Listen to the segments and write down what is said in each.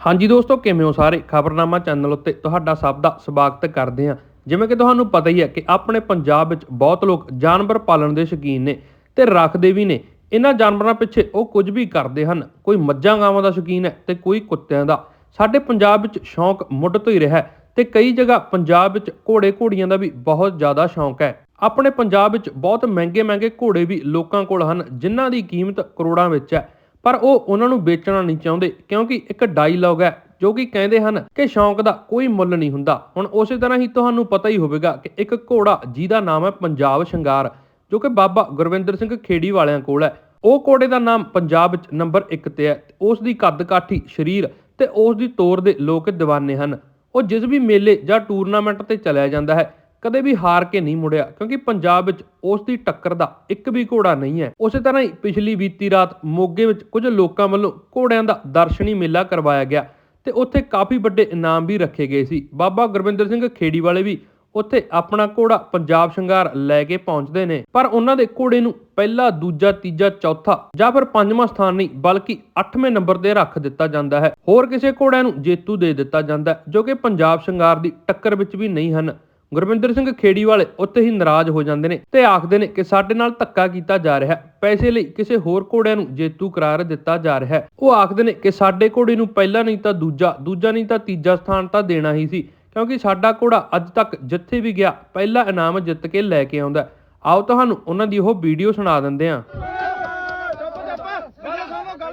ਹਾਂਜੀ ਦੋਸਤੋ, ਕਿਵੇਂ ਹੋ ਸਾਰੇ? ਖਬਰਨਾਮਾ ਚੈਨਲ ਉੱਤੇ ਤੁਹਾਡਾ ਸਭ ਦਾ ਸਵਾਗਤ ਕਰਦੇ ਹਾਂ। ਜਿਵੇਂ ਕਿ ਤੁਹਾਨੂੰ ਪਤਾ ਹੀ ਹੈ ਕਿ ਆਪਣੇ ਪੰਜਾਬ ਵਿੱਚ ਬਹੁਤ ਲੋਕ ਜਾਨਵਰ ਪਾਲਣ ਦੇ ਸ਼ੌਕੀਨ ਨੇ ਤੇ ਰੱਖਦੇ ਵੀ ਨੇ। ਇਹਨਾਂ ਜਾਨਵਰਾਂ ਪਿੱਛੇ ਉਹ ਕੁਝ ਵੀ ਕਰਦੇ ਹਨ। ਕੋਈ ਮੱਝਾਂ ਗਾਵਾਂ ਦਾ ਸ਼ੌਕੀਨ ਹੈ ਤੇ ਕੋਈ ਕੁੱਤਿਆਂ ਦਾ। ਸਾਡੇ ਪੰਜਾਬ ਵਿੱਚ ਸ਼ੌਂਕ ਮੁੱਢ ਤੋਂ ਹੀ ਰਿਹਾ ਹੈ ਤੇ ਕਈ ਜਗ੍ਹਾ ਪੰਜਾਬ ਵਿੱਚ ਘੋੜੇ ਘੋੜੀਆਂ ਦਾ ਵੀ ਬਹੁਤ ਜ਼ਿਆਦਾ ਸ਼ੌਂਕ ਹੈ। ਆਪਣੇ ਪੰਜਾਬ ਵਿੱਚ ਬਹੁਤ ਮਹਿੰਗੇ ਮਹਿੰਗੇ ਘੋੜੇ ਵੀ ਲੋਕਾਂ ਕੋਲ ਹਨ, ਜਿਨ੍ਹਾਂ ਦੀ ਕੀਮਤ ਕਰੋੜਾਂ ਵਿੱਚ ਹੈ। ਪਰ ਉਹ ਉਹਨਾਂ ਨੂੰ ਵੇਚਣਾ ਨਹੀਂ ਚਾਹੁੰਦੇ, ਕਿਉਂਕਿ ਇੱਕ ਡਾਇਲੌਗ ਹੈ, ਜੋ ਕਿ ਕਹਿੰਦੇ ਹਨ ਕਿ ਸ਼ੌਂਕ ਦਾ ਕੋਈ ਮੁੱਲ ਨਹੀਂ ਹੁੰਦਾ। ਹੁਣ ਉਸੇ ਤਰ੍ਹਾਂ ਹੀ ਤੁਹਾਨੂੰ ਪਤਾ ਹੀ ਹੋਵੇਗਾ ਕਿ ਇੱਕ ਘੋੜਾ ਜਿਹਦਾ ਨਾਮ ਹੈ ਪੰਜਾਬ ਸ਼ਿੰਗਾਰ, ਜੋ ਕਿ ਬਾਬਾ ਗੁਰਵਿੰਦਰ ਸਿੰਘ ਖੇੜੀ ਵਾਲਿਆਂ ਕੋਲ ਹੈ। ਉਹ ਘੋੜੇ ਦਾ ਨਾਮ ਪੰਜਾਬ ਵਿੱਚ ਨੰਬਰ 1 ਤੇ ਹੈ, ਤੇ ਉਸ ਦੀ ਕੱਦ ਕਾਠੀ ਸਰੀਰ ਤੇ ਉਸ ਦੀ ਤੋਰ ਦੇ ਲੋਕ دیਵਾਨੇ ਹਨ। ਉਹ ਜਿਸ ਵੀ ਮੇਲੇ ਜਾਂ ਟੂਰਨਾਮੈਂਟ ਤੇ ਚਲਿਆ ਜਾਂਦਾ ਹੈ ਕਦੇ ਵੀ ਹਾਰ ਕੇ ਨਹੀਂ ਮੁੜਿਆ ਕਿਉਂਕਿ ਪੰਜਾਬ ਵਿੱਚ ਉਸ ਦੀ ਟੱਕਰ ਦਾ ਇੱਕ ਵੀ ਘੋੜਾ ਨਹੀਂ ਹੈ। ਉਸੇ ਤਰ੍ਹਾਂ ਹੀ ਪਿਛਲੀ ਬੀਤੀ ਰਾਤ ਮੋਗੇ ਵਿੱਚ ਕੁਝ ਲੋਕਾਂ ਵੱਲੋਂ ਘੋੜਿਆਂ ਦਾ ਦਰਸ਼ਨੀ ਮੇਲਾ ਕਰਵਾਇਆ ਗਿਆ ਤੇ ਉੱਥੇ ਕਾਫੀ ਵੱਡੇ ਇਨਾਮ ਵੀ ਰੱਖੇ ਗਏ ਸੀ। ਬਾਬਾ ਗੁਰਵਿੰਦਰ ਸਿੰਘ ਖੇੜੀ ਵਾਲੇ ਵੀ ਉੱਥੇ ਆਪਣਾ ਘੋੜਾ ਪੰਜਾਬ ਸ਼ਿੰਗਾਰ ਲੈ ਕੇ ਪਹੁੰਚਦੇ ਨੇ। ਪਰ ਉਹਨਾਂ ਦੇ ਘੋੜੇ ਨੂੰ ਪਹਿਲਾ ਦੂਜਾ ਤੀਜਾ ਚੌਥਾ ਜਾਂ ਫਿਰ ਪੰਜਵਾਂ ਸਥਾਨ ਨਹੀਂ ਬਲਕਿ 8ਵੇਂ ਨੰਬਰ ਤੇ ਰੱਖ ਦਿੱਤਾ ਜਾਂਦਾ ਹੈ। ਹੋਰ ਕਿਸੇ ਘੋੜਿਆਂ ਨੂੰ ਜੇਤੂ ਦੇ ਦਿੱਤਾ ਜਾਂਦਾ ਹੈ, ਜੋ ਕਿ ਪੰਜਾਬ ਸ਼ਿੰਗਾਰ ਦੀ ਟੱਕਰ ਵਿੱਚ ਵੀ ਨਹੀਂ ਹਨ। ਗੁਰਵਿੰਦਰ ਸਿੰਘ ਖੇੜੀ ਵਾਲੇ ਉੱਥੇ ਹੀ ਨਾਰਾਜ਼ ਹੋ ਜਾਂਦੇ ਨੇ ਤੇ ਆਖਦੇ ਨੇ ਕਿ ਸਾਡੇ ਨਾਲ ਧੱਕਾ ਕੀਤਾ ਜਾ ਰਿਹਾ ਹੈ। ਪੈਸੇ ਲਈ ਕਿਸੇ ਹੋਰ ਘੋੜਿਆਂ ਨੂੰ ਜੇਤੂ ਕਰਾਰ ਦਿੱਤਾ ਜਾ ਰਿਹਾ ਹੈ। ਉਹ ਆਖਦੇ ਨੇ ਕਿ ਸਾਡੇ ਘੋੜੇ ਨੂੰ ਪਹਿਲਾ ਨਹੀਂ ਤਾਂ ਦੂਜਾ ਦੂਜਾ ਨਹੀਂ ਤਾਂ ਤੀਜਾ ਸਥਾਨ ਤਾਂ ਦੇਣਾ ਹੀ ਸੀ ਕਿਉਂਕਿ ਸਾਡਾ ਘੋੜਾ ਅੱਜ ਤੱਕ ਜਿੱਥੇ ਵੀ ਗਿਆ ਪਹਿਲਾ ਇਨਾਮ ਜਿੱਤ ਕੇ ਲੈ ਕੇ ਆਉਂਦਾ। ਆਓ ਤੁਹਾਨੂੰ ਉਹਨਾਂ ਦੀ ਉਹ ਵੀਡੀਓ ਸੁਣਾ ਦਿੰਦੇ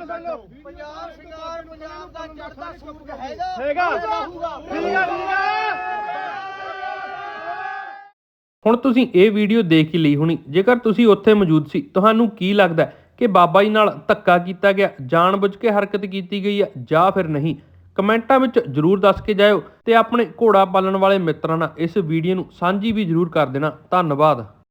ਸੁਣੋ ਪੰਜਾਬ ਸ਼ਿੰਗਾਰ ਪੰਜਾਬ ਦਾ ਚੜ੍ਹਦਾ ਸੂਰਜ ਹੈਗਾ। ਹੈਗਾ ਠੀਕ ਆ। ਹੁਣ ਤੁਸੀਂ ਇਹ ਵੀਡੀਓ ਦੇਖ ਹੀ ਲਈ ਹੋਣੀ, ਜੇਕਰ ਤੁਸੀਂ ਉੱਥੇ ਮੌਜੂਦ ਸੀ, ਤੁਹਾਨੂੰ ਕੀ ਲੱਗਦਾ ਕਿ ਬਾਬਾ ਜੀ ਨਾਲ ਧੱਕਾ ਕੀਤਾ ਗਿਆ, ਜਾਣਬੁੱਝ ਕੇ ਹਰਕਤ ਕੀਤੀ ਗਈ ਹੈ ਜਾਂ ਫਿਰ ਨਹੀਂ? ਕਮੈਂਟਾਂ ਵਿੱਚ ਜਰੂਰ ਦੱਸ ਕੇ ਜਾਇਓ ਤੇ ਆਪਣੇ ਘੋੜਾ ਪਾਲਣ ਵਾਲੇ ਮਿੱਤਰਾਂ ਨਾਲ ਇਸ ਵੀਡੀਓ ਨੂੰ ਸਾਂਝੀ ਵੀ ਜਰੂਰ ਕਰ ਦੇਣਾ। ਧੰਨਵਾਦ।